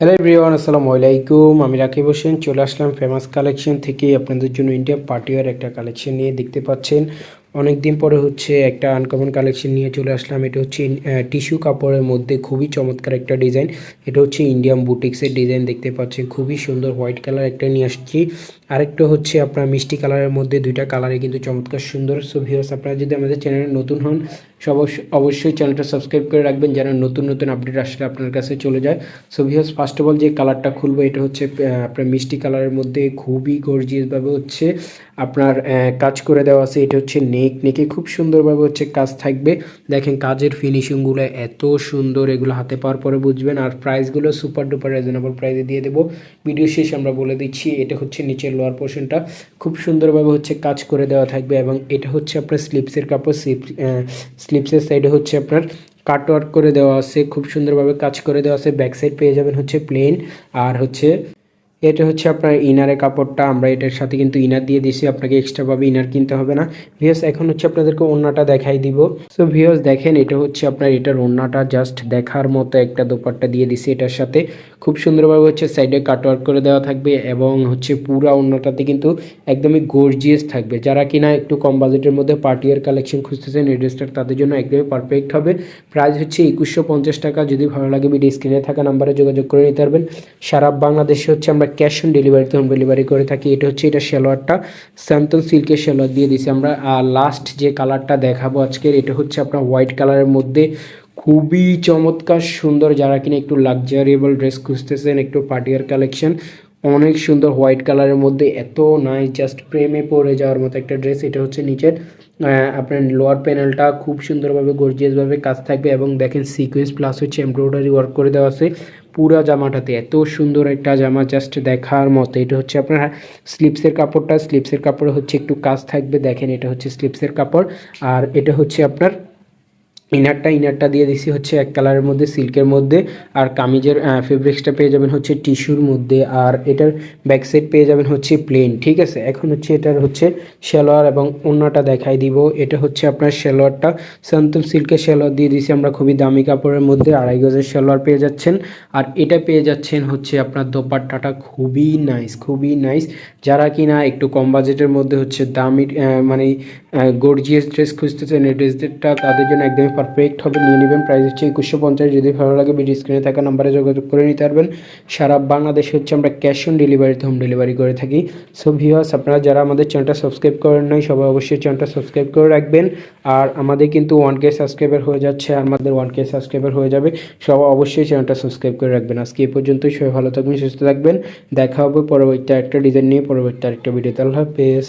Hello everyone আসসালামু আলাইকুম আমি রাকিব হোসেন, চলে আসলাম ফেমাস কালেকশন থেকে। আপনাদের জন্য ইন্ডিয়া পার্টিওয়ার একটা কালেকশন নিয়ে দেখতে পাচ্ছেন। অনেক দিন পরে হচ্ছে একটা আনকমন কালেকশন নিয়ে চলে আসলাম। এটা হচ্ছে টিস্যু কাপড়ের মধ্যে খুবই চমৎকার একটা ডিজাইন এটা হচ্ছে ইন্ডিয়ান বুটিক্সের ডিজাইন দেখতে পাচ্ছেন। খুবই সুন্দর হোয়াইট কালার একটা নিয়ে আসছি। আরেকটা হচ্ছে আপনার মিষ্টি কালারের মধ্যে দুইটা কালারে কিন্তু চমৎকার সুন্দর। সো ভিউয়ার্স আপনারা যদি আমাদের চ্যানেলে নতুন হন, সব অবশ্যই চ্যানেলটা সাবস্ক্রাইব করে রাখবেন যেন নতুন নতুন আপডেট আসলে আপনার কাছে চলে যায়। সো ফার্স্ট অফ অল যে কালারটা খুলবো, এটা হচ্ছে আপনার মিষ্টি কালারের মধ্যে খুবই গর্জিয়াসভাবে হচ্ছে আপনার কাজ করে দেওয়া আছে। এটা হচ্ছে নেক নেকে খুব সুন্দরভাবে হচ্ছে কাজ থাকবে। দেখেন কাজের ফিনিশিংগুলো এত সুন্দর, এগুলো হাতে পাওয়ার পরে বুঝবেন। আর প্রাইসগুলো সুপার ডুপার রিজনেবল প্রাইসে দিয়ে দেবো। ভিডিও শেষ আমরা বলে দিচ্ছি, এটা হচ্ছে নিচের লোয়ার পোর্শনটা খুব সুন্দরভাবে হচ্ছে কাজ করে দেওয়া থাকবে এবং এটা হচ্ছে আপনার স্লিপসের কাপড় স্লিপ স্লিপসের সাইডে হচ্ছে আপনার কাট ওয়ার্ক করে দেওয়া আছে। খুব সুন্দরভাবে কাজ করে দেওয়া আছে। ব্যাক সাইড পেয়ে যাবেন হচ্ছে প্লেন আর হচ্ছে এটা হচ্ছে আপনার ইনারের কাপড়টা, আমরা এটার সাথে কিন্তু ইনার দিয়ে দিছি, আপনাকে এক্সট্রাভাবে ইনার কিনতে হবে না। ভিওস এখন হচ্ছে আপনাদেরকে ওড়নাটা দেখাই দিব। সো ভিওস দেখেন, এটা হচ্ছে আপনার এটার ওড়নাটা জাস্ট দেখার মতো একটা দোপাট্টা দিয়ে দিছি এটার সাথে। খুব সুন্দরভাবে হচ্ছে সাইডে কাটওয়ার্ক করে দেওয়া থাকবে এবং হচ্ছে পুরা ওড়নাটাতে কিন্তু একদমই গর্জিয়াস থাকবে। যারা কিনা একটু কম বাজেটের মধ্যে পার্টিয়ার কালেকশন খুঁজতেছেন, এই ড্রেসটা তাদের জন্য একদমই পারফেক্ট হবে। প্রাইস হচ্ছে একুশশো পঞ্চাশ টাকা। যদি ভালো লাগে ভিডিও স্ক্রিনে থাকা নাম্বারে যোগাযোগ করে নিতে পারবেন। সারা বাংলাদেশে হচ্ছে আমরা ক্যাশ অন ডেলিভারিতে হোম ডেলিভারি করে থাকি। এটা হচ্ছে, এটা সালোয়ারটা স্যামতন সিল্কের সালোয়ার দিয়ে দিছি আমরা। আর লাস্ট যে কালারটা দেখাবো আজকের, এটা হচ্ছে আপনার হোয়াইট কালারের মধ্যে খুবই চমৎকার, সুন্দর। যারা কিনা একটু লাক্সারিয়েবল ড্রেস খুঁজতেছেন, একটু পার্টিয়ার কালেকশন অনেক সুন্দর হোয়াইট কালারের মধ্যে এত নাই জাস্ট প্রেমে পড়ে যাওয়ার মতো একটা ড্রেস এটা হচ্ছে নিচের আপনার লোয়ার প্যানেলটা খুব সুন্দরভাবে গর্জিয়াসভাবে কাজ থাকবে এবং দেখেন সিকোয়েন্স প্লাস হচ্ছে এমব্রয়ডারি ওয়ার্ক করে দেওয়া আছে পুরা জামাটাতে। এত সুন্দর একটা জামা জাস্ট দেখার মতো। এটা হচ্ছে আপনার স্লিপসের কাপড়টা। স্লিপসের কাপড়ে হচ্ছে একটু কাজ থাকবে। দেখেন এটা হচ্ছে স্লিপসের কাপড়। আর এটা হচ্ছে আপনার ইনারটা ইনারটা দিয়ে দিছি হচ্ছে এক কালারের মধ্যে সিল্কের মধ্যে। আর কামিজের ফেব্রিক্সটা পেয়ে যাবেন হচ্ছে টিস্যুর মধ্যে। আর এটার ব্যাক সাইড পেয়ে যাবেন হচ্ছে প্লেন ঠিক আছে? এখন হচ্ছে এটার হচ্ছে সালোয়ার এবং অন্যটা দেখাই দিব। এটা হচ্ছে আপনার সালোয়ারটা সান্তম সিল্কের সালোয়ার দিয়ে দিছি আমরা খুবই দামি কাপড়ের মধ্যে, আড়াই গজের সালোয়ার পেয়ে যাচ্ছেন। আর এটা পেয়ে যাচ্ছেন হচ্ছে আপনার দোপাট্টাটা খুবই নাইস খুবই নাইস যারা কিনা একটু কম বাজেটের মধ্যে হচ্ছে দামি মানে গর্জিয়াস ড্রেস খুঁজতেছেন এই ড্রেসটা তাদের জন্য একদমই পারফেক্ট হবে। নিয়ে নেবেন প্রাইস হচ্ছে একুশশো পঞ্চাশ। যদি ভালো লাগে ভিডিও স্ক্রিনে থাকা নাম্বারে যোগাযোগ করে নিতে পারবেন। সারা বাংলাদেশে হচ্ছে আমরা ক্যাশ অন ডেলিভারিতে হোম ডেলিভারি করে থাকি। সো ভিউয়ার্স আপনারা যারা আমাদের চ্যানেলটা সাবস্ক্রাইব করেন নাই, সবাই অবশ্যই চ্যানেলটা সাবস্ক্রাইব করে রাখবেন। আর আমাদের কিন্তু ওয়ান কে সাবস্ক্রাইবার হয়ে যাচ্ছে, আমাদের ওয়ান কে সাবস্ক্রাইবার হয়ে যাবে। সবাই অবশ্যই চ্যানেলটা সাবস্ক্রাইব করে রাখবেন। আজকে এই পর্যন্তই, সবাই ভালো থাকবেন, সুস্থ থাকবেন। দেখা হবে পরবর্তী একটা ডিজাইন নিয়ে, পরবর্তী আরেকটা ভিডিওতে আল্লাহ হাফেজ।